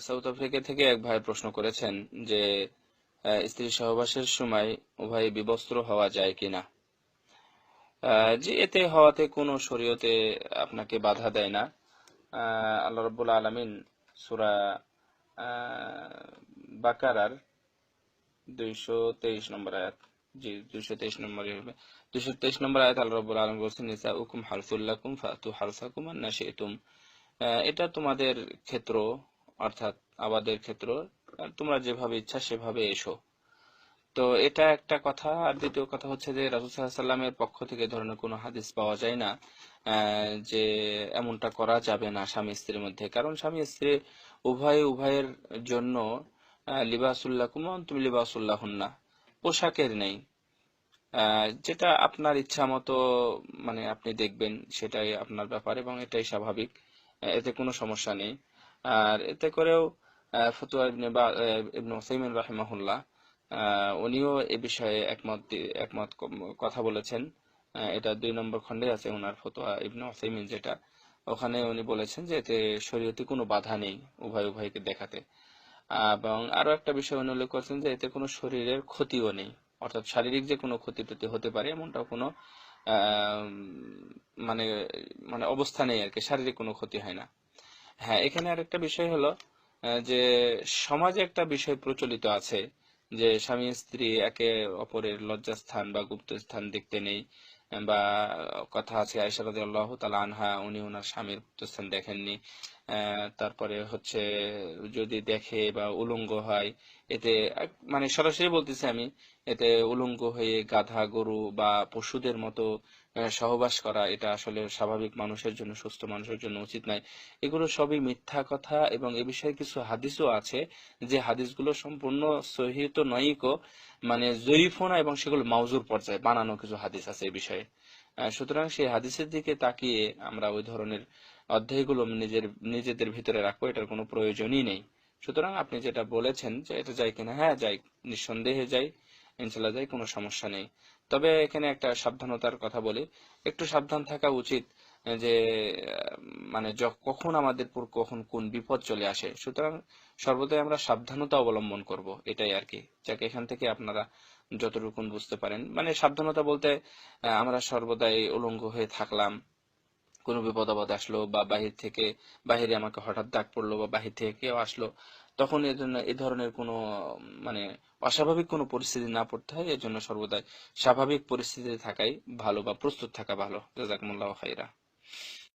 South Africa থেকে এক ভাই প্রশ্ন করেছেন যে স্ত্রী সহবাসের সময় উভয় বিবস্ত্র হওয়া যায় কিনা? যে এতে হওয়াতে কোনো শরীয়তে আপনাকে বাধা দেয় না। আল্লাহ রব্বুল আলমিন সুরা বাকারার দুইশো তেইশ নম্বর আয়াত জি দুইশো তেইশ নম্বর হবে। দুইশো তেইশ নম্বর আয়াত আল্লাহ রব্বুল আলম বলছেন নিসা উকুম হারসুল্লাকুম ফাতু আন্না শিতুম আহ, এটা তোমাদের ক্ষেত্র অর্থাৎ আবাদের ক্ষেত্র তোমরা যেভাবে ইচ্ছা সেভাবে এসো। তো এটা একটা কথা। আর দ্বিতীয় কথা হচ্ছে যে, রাসূল সাল্লামের পক্ষ থেকে ধরনের কোনো হাদিস পাওয়া যায় না যে এমনটা করা যাবে না স্বামী স্ত্রীর মধ্যে। কারণ স্বামী স্ত্রী উভয়, উভয়ের জন্য লিবাসুল্লাহ লিবাসুল্লাকুম তুমি লিবাসুল্লাহুন্না পোশাকের নেই। যেটা আপনার ইচ্ছা মতো মানে আপনি দেখবেন সেটাই আপনার ব্যাপার এবং এটাই স্বাভাবিক। এতে কোনো সমস্যা নেই। আর এতে করেও ফতুয়া রাহিমাহুল্লাহ উনিও এ বিষয়ে একমত একমত কথা বলেছেন। এটা দুই নম্বর আছে ওনার যেটা। ওখানে উনি বলেছেন যে এতে শরীয়তে কোনো বাধা নেই উভয় উভয়কে দেখাতে। এবং আরও একটা বিষয় উনি উল্লেখ করেছেন যে এতে কোনো শরীরের ক্ষতিও নেই। অর্থাৎ শারীরিক যে কোনো ক্ষতি টতি হতে পারে এমনটাও কোনো মানে মানে অবস্থা নেই আর কি, শারীরিক কোনো ক্ষতি হয় না। হ্যাঁ এখানে আর একটা বিষয় হলো যে সমাজে একটা বিষয় প্রচলিত আছে যে স্বামী স্ত্রী একে অপরের লজ্জাস্থান বা গুপ্ত স্থান দেখতে নেই, বা কথা আছে আয়সা রাজি আল্লাহ তালা আনহা, উনি ওনার স্বামীর গুপ্তস্থান দেখেননি। তারপরে হচ্ছে যদি দেখে বা উলঙ্গ হয়, এতে মানে সরাসরি বলতেছি আমি, এতে উলঙ্গ হয়ে গাধা গরু বা পশুদের মতো সহবাস করা, এটা আসলে স্বাভাবিক মানুষের জন্য, সুস্থ মানুষের জন্য উচিত নয়। এগুলো সবই মিথ্যা কথা এবং এ বিষয়ে কিছু হাদিসও আছে যে হাদিসগুলো সম্পূর্ণ সহি তো নয়ই কো মানে জয়ীফও না এবং সেগুলো মাউজুর পর্যায়ে বানানো কিছু হাদিস আছে এই বিষয়ে। সুতরাং সেই হাদিসের দিকে তাকিয়ে আমরা ওই ধরনের অধ্যায়গুলো নিজের, নিজেদের ভিতরে রাখব, এটার কোনো প্রয়োজনই নেই। সুতরাং আপনি যেটা বলেছেন যে এটা যাই কিনা হ্যাঁ যাই নিঃসন্দেহে যাই ইনশাল্লাহ যাই কোনো সমস্যা নেই। তবে এখানে একটা সাবধানতার কথা বলি। একটু সাবধান থাকা উচিত যে মানে কখন আমাদের কখন কোন বিপদ চলে আসে। সুতরাং সর্বদাই আমরা সাবধানতা অবলম্বন করব, এটাই আর কি। যাকে, এখান থেকে আপনারা যতটুকু বুঝতে পারেন। মানে সাবধানতা বলতে আমরা সর্বদাই উলঙ্গ হয়ে থাকলাম। কোনো বিপদ আপদ আসলো বা বাহির থেকে, বাহিরে আমাকে হঠাৎ ডাক পড়ল বা বাহির থেকে কেউ আসলো, তখন এর জন্য এ ধরনের কোনো মানে অস্বাভাবিক কোনো পরিস্থিতি না পড়তে হয়। এর জন্য সর্বদাই স্বাভাবিক পরিস্থিতিতে থাকাই ভালো বা প্রস্তুত থাকা ভালো। জাজাকুমুল্লাহ খাইরা।